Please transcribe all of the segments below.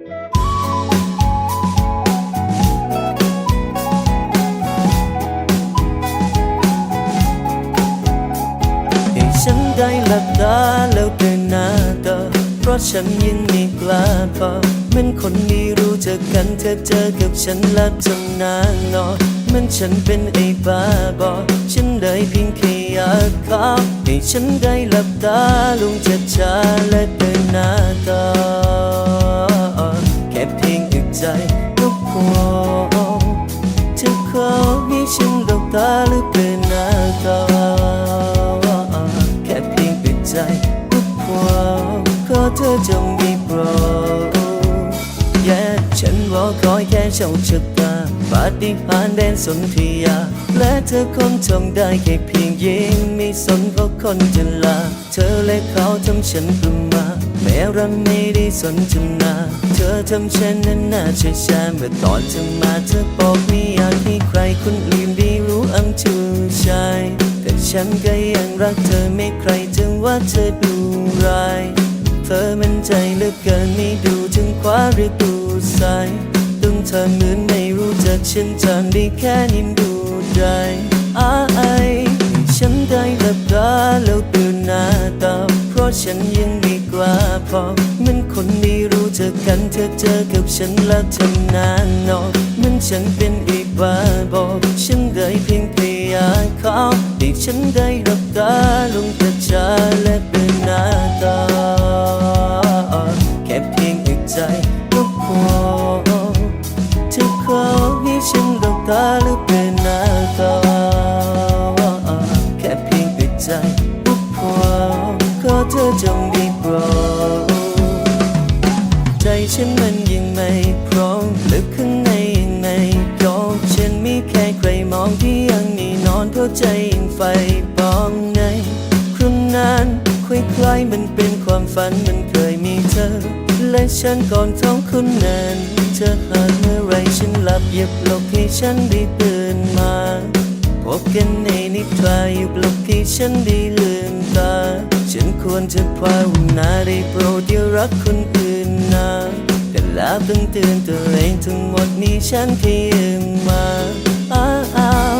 ให้ฉันได้หลับตาแล้วเดินหน้าต่อเพราะฉันยังไม่กล้าพอเหมันคนไม่รู้จักกันเธอเจอกับฉันแล้วทำนานนอนเหมันฉันเป็นไอ้บ้าบอฉันได้เพียงแค่อยากขอให้ฉันได้หลับตาลงช้าช้าๆและเดินหน้าต่อ ตาหรือเป็นหน้าตาแค่เพียงปิดใจก็พอขอเธอจงมีโปรดแย่ฉันรอคอยแค่โชคชะตา ปาฏิหาริย์แดนสนธยา และเธอคงทำได้แค่เพียงยิ้มไม่สนเพราะคนจะลา เธอและเขาทำฉันประมาแม้เราไม่ได้สนทนา เธอทำฉันนั้นน่าเชื่อชาเมื่อตอนเธอมาเธอบอกไม่อยากให้ใครคนอื่นได้รู้ I'm too shy แต่ฉันก็ยังรักเธอไม่ใครถึงว่าเธอดูร้าย เธอมันใจเหลือเกินไม่ดูถึงขวาหรือดูซ้าย ต้องเธอเหมือนไม่รู้จักฉันทำได้แค่นิ่ดูได้อายฉันได้หลับตาแล้วตื่นหน้าตาเพราะฉันยังไม่กล้าพอเหมันคนไม่รู้จักกันเธอเจอกับฉันแล้วทำนานนอนเหมันฉันเป็นอีกบ้าบอกฉันได้เพียงพยายามขอให้ฉันได้หลับตาลงกระจาแล พียงอึดใจก็พอขอเธอจงได้โปรดใจฉันมันยังไม่พร้อมลึกข้างในยังไม่ยอมฉันมีแค่ใครมองที่ยังนี่นอนเพราะใจยังไฟปองในครุ่นนั้นคล้ายๆมันเป็นความฝันมันเคยมีเธอ และฉันก่อนท้องคนนั้นเธอหากเมื่อไรฉันหลับเหยียบปลุกให้ฉันได้ตื่น บกันในนิทราอยู่ปลุกที่ฉันได้ลืมตา ฉันควรจะภาวนาได้โปรดอย่ารักคนอื่นนะแต่ล้วต้องเตือนตัวเองทั้งหมดนี้ฉันเพียงมาอ้าวอ้าว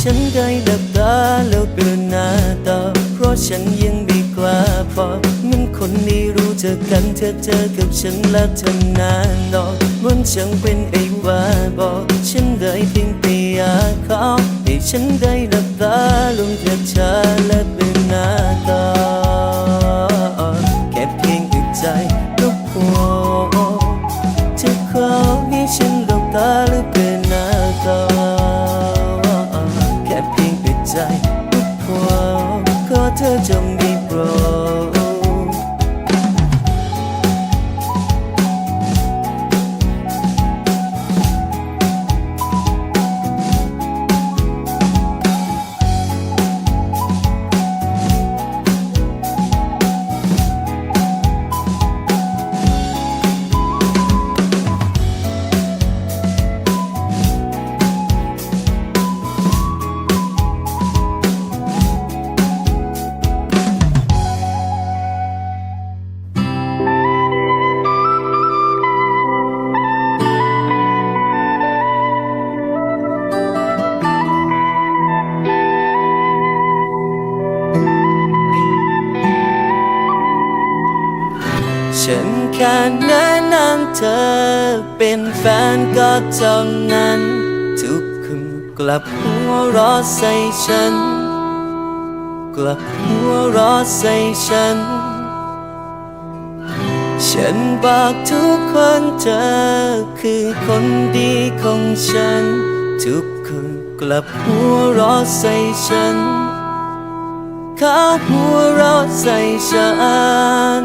ฉันได้หลับตาแล้วเดินหน้าต่อเพราะฉันยังไม่กล้าพอมันคนไม่รู้จักกันเธอเจอกับฉันแล้วทำนานนอนมันช่างเป็นไอ้ว่าบอกฉันได้เพียงแต่อยากขอ ฉันได้หลับตาลงกระชาและเป็นหน้าตา ฉันแค่แนะนำเธอ เป็นแฟนก็เท่านั้น ทุกคนกลับหัวเรอใส่ฉัน กลับหัวเรอใส่ฉัน ฉันบอกทุกคนเธอ คือคนดีของฉัน ทุกคนกลับหัวเรอใส่ฉัน เขาหัวเราะใส่ฉัน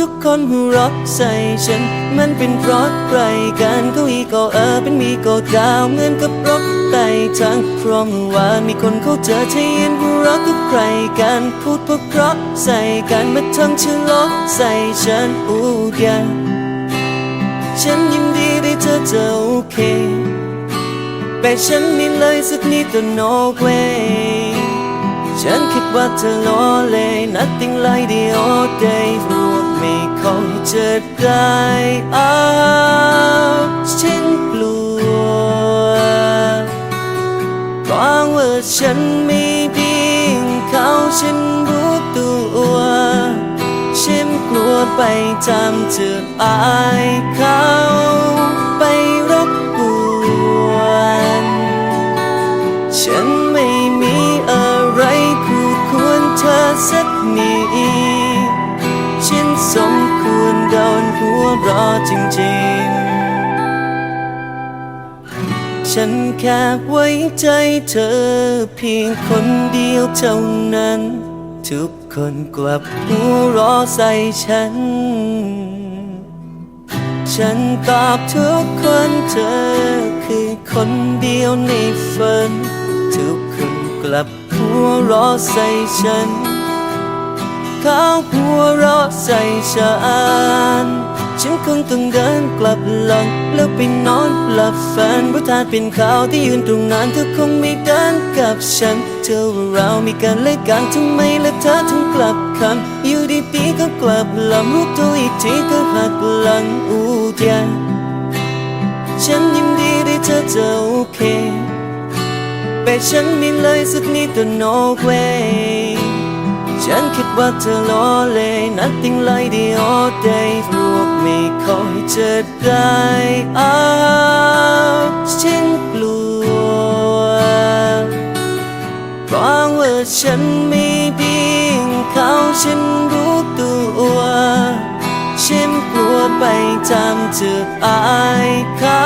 ทุกคนหัวราะใส่ฉัน มันเป็นเพราะใครกันเขาอีก็เออเป็นมีก็ดาวเหมือนกับรถไต่ทางพราะเมื่ามีคนเขาเจอเทียนหัวราะกับใครกันพูดเพราะเพราะใส่กันมาทำฉันล้อใส่ฉันอู้ยาฉันยินดีได้เธอจะโอเคแต่ฉันไม่เลยสักนิดแตัว no way ฉันคิดว่าเธอล้อเล่น nothing like the old days ไม่ค่อยจะได้อาฉันกลัวกวาว่าฉันไม่เพียงเขาฉันรู้ตัว ฉันกลัวไปจำจะอาย ค่ไว้ใจเธอเพียงคนเดียวเท่านั้น ทุกคนกลับหัวรอใส่ฉัน ฉันตอบทุกคนเธอคือคนเดียวในฝัน ทุกคนกลับหัวรอใส่ฉัน เขาหัวราะใส่ฉัน ฉันคงต้องเดินกลับหลังแล้วไปนอนหลับฝันเพราะถ้าเป็นเขาที่ยืนตรงนั้นเธอคงไม่เดินกับฉัน เธอว่าเรามีกันและกันทำไมและเธอถึงกลับคำอยู่ดีๆก็กลับลำรู้ตัวอีกทีก็หักหลังอูดยนฉันยินดีที่เธอจะโอเค แต่ฉันไม่เลยสักนิดแต่ no way ฉันคิดว่าเธอล้อเล่น nothing like the old days รว่าไม่คอยจะได้อาฉันกลัวเพราะว่าฉันไม่เพียงเขาฉันรู้ตัวฉันกลัวไปจำเจะอายเขา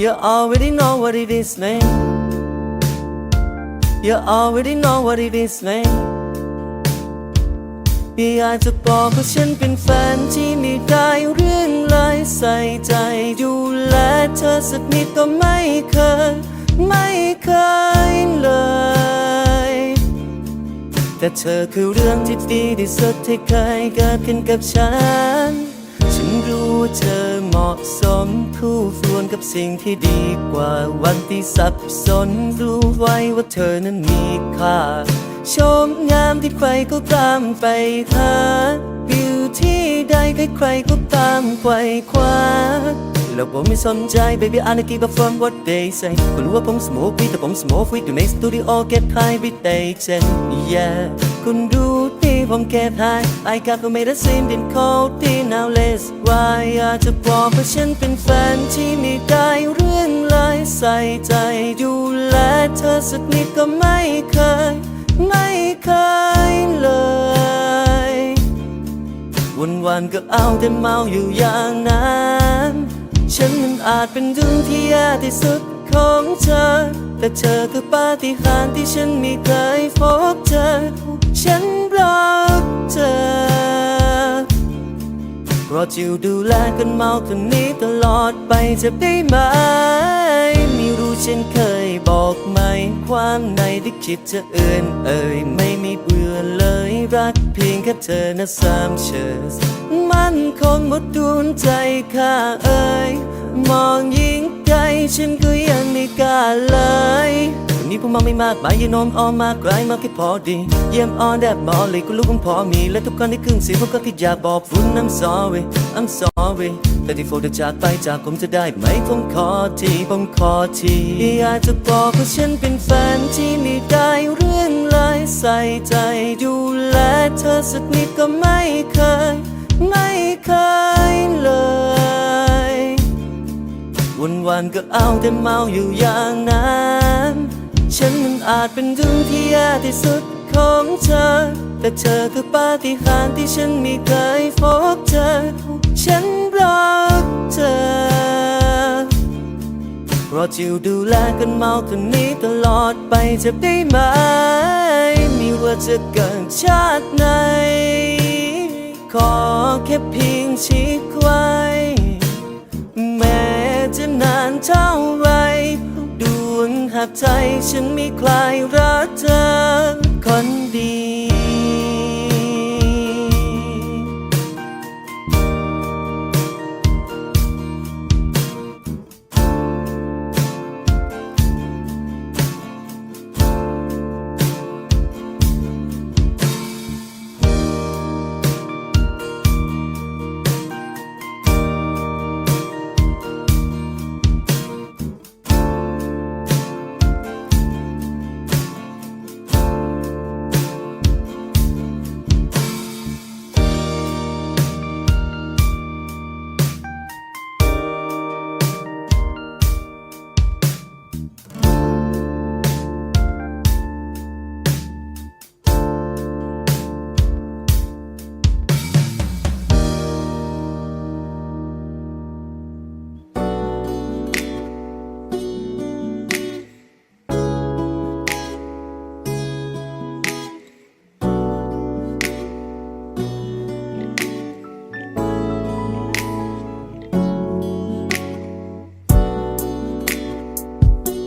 you already know what it is, man. You already know what it is, man. พี่อยากจะบอกว่าฉันเป็นแฟนที่ไม่ได้เรื่องเลยใส่ใจดูแลเธอสักนิดก็ไม่เคย ไม่เคยเลย แต่เธอคือเรื่องที่ดีที่สุดที่เคยเกิดขึ้นกับฉัน รู้เธอเหมาะสมคู่ควรกับสิ่งที่ดีกว่าวันที่สับสนรู้ไว้ว่าเธอนั้นมีค่า ชมงามที่ใครก็ตามไปหาอยู่ที่ใดใครๆก็ตามไขว่คว้าแล้วผมไม่สนใจ baby I don't give a fuck what they say ก็รู้ว่าผม smoke weed แต่ผม smoke weed อยู่ในสตูดิโอ get high with they say yeah ผมเก็บ high I got to make a scene in cold now let's why อยากจะบอกว่าฉันเป็นแฟนที่ไม่ได้เรื่องเลยใส่ใจดูแลเธอสักนิดก็ไม่เคย ไม่เคยเลยวันวันก็เอาแต่เมาอยู่อย่างนั้นฉันมันอาจเป็นดวงที่แย่ที่สุดของเธอ แต่เธอคือปาฏิหาริย์ที่ฉันไม่เคยพบเจอ ฉันรักเธอเพราะจิวดูแลกันเมาคนนี้ตลอดไปจะได้ไหมไม่รู้ฉันเคยบอกไหม ความในที่คิดจะเอื่นเอ่ยไม่มีเบื่อเลยรักเพียงแค่เธอนะสามเชิญมันคงหมดดวงใจข้าเอ่ยมองยิ่งไกลฉันก็ยังไม่กล้าเลย วันนี้มันไม่มากมายยืนนมออมมากไกลมากแค่พอดี เยี่ยมออนแดดมอเลยก็รู้คงพอมี และทุกคนที่ครึ่งเสียงพวกก็ที่อยากบอกฝุ่น I'm sorry I'm sorry แต่ที่โฟจะจากไปจากผมจะได้ไหมผมขอทีผมขอทีอยากจะบอกว่าฉันเป็นแฟนที่ไม่ได้เรื่องเลยใส่ใจดูแลเธอสักนิดก็ไม่เคย ไม่เคยเลยวันวันก็เอาแต่เมาอยู่อย่างนั้น ฉันมันอาจเป็นดวงที่แย่ที่สุดของเธอ แต่เธอคือปาฏิหาริย์ที่ฉันไม่เคยพบเจอฉันรักเธอเพราะจิวดูแลกันเมาคนนี้ตลอดไปจะได้ไหม มีว่าจะเกิดชาติไหน ขอแค่เพียงชิดไว้แวงหักใจฉันไม่คลายรักเธอคน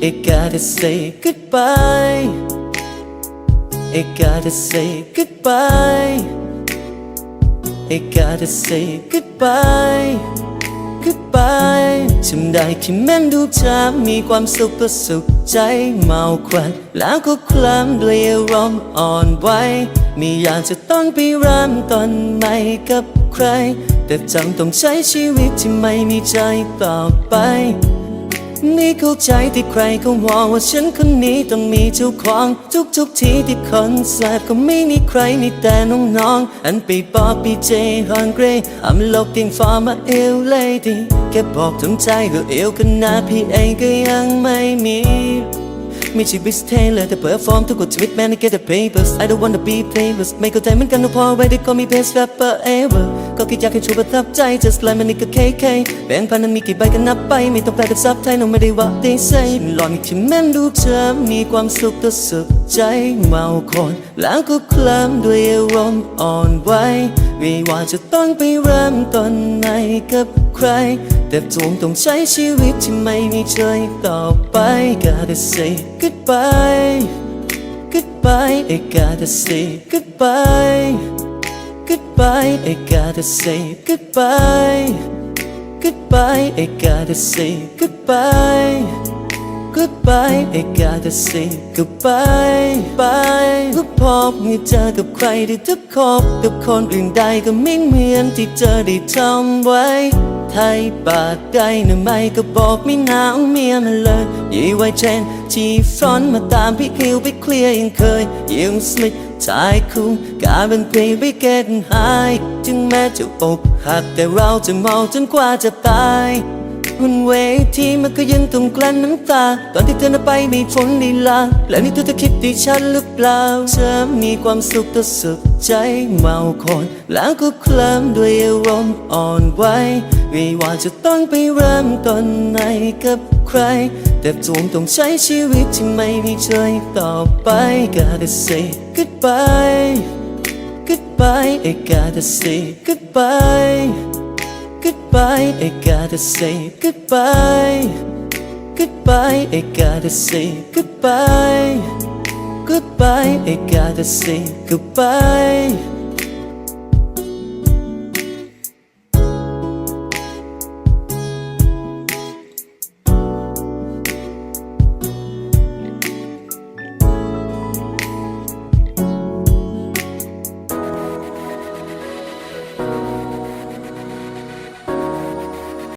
ดี I gotta say goodbye I gotta say goodbye I gotta say goodbye goodbye จำได้ที่แม้นดูเธอมีความสุขก็สุขใจเมาควันแล้วก็คลำด้วยอารมณ์อ่อนไหวไม่อยากจะต้องไปริ่มต้นใหม่กับใคร แต่จำต้องใช้ชีวิตที่ไม่มีใจต่อไป ไม่เข้าใจที่ใครเขามองว่าฉันคนนี้ต้องมีเจ้าของทุกทุกทีที่คอนเสิร์ตก็ไม่มีใครมีแต่น้องๆอันไปบอกปีเจฮังเกร I'm looking for my ill lady แค่บอกถึงใจก็เอวขนาดพี่เองก็ยังไม่มี ม่ใช่บิสเทเลอร์แต่เปิดฟอร์มทุกคนชีวิตแม้ใน get the papers I don't wanna be famous ไม่เข้าใจเหมือนกันว่าพอไว้ได้ก็มี best rapper ever ก็แค่อยากให้ช่วยประทับใจ just like มันนี่ก็ KK แบ่งพันนั้นมีกี่ใบก็นับไปไม่ต้องแปลกับซับไทยน้องไม่ได้ว่า they say หลอนที่แม่นดูเธอมีความสุขต่อสุขใจเมาคนแล้วก็เคลิ้มด้วยอารมณ์อ่อนไหวไม่ว่าจะต้องไปเริ่มต้นไหนกับใคร แต่จงต้องใช้ชีวิตที่ไม่มีเธอต่อไป Gotta say goodbye Goodbye I gotta say goodbye Goodbye I gotta say goodbye Goodbye I gotta say goodbye Goodbye I gotta say goodbye bye ก็พบมีเจอกับใครที่ทุกคบกับคนอื่นใดก็ไม่เหมือนที่เธอได้ทำไว้ ไทยบาดใดหรือไม่ก็บอกไม่นาวเมียมาเลยยี่ไวเชนที่ฟรอนมาตามพี่คิวไปเคลียร์ยังเคยยังสลิดชายคู่การเป็นเพลงไปเก็ตหายถึงแม้จะอกหักแต่เราจะเมาจนกว่าจะตายบนเวทีมันก็ยังต้องกลั้นน้ำตา ตอนที่เธอน่ะไปมีฝนลีลาแล้วนี่เธอจะคิดดีฉันหรือเปล่าเธอมีความสุขต่อสุขใจเมาคน แล้วก็เคลิ้มด้วยอารมณ์อ่อนไหว ไม่ว่าจะต้องไปเริ่มต้นไหนกับใคร แต่จงต้องใช้ชีวิตที่ไม่มีเธอต่อไป Gotta say goodbye Goodbye I gotta say goodbye Goodbye, I gotta say goodbye. goodbye I gotta say goodbye goodbye I gotta say goodbye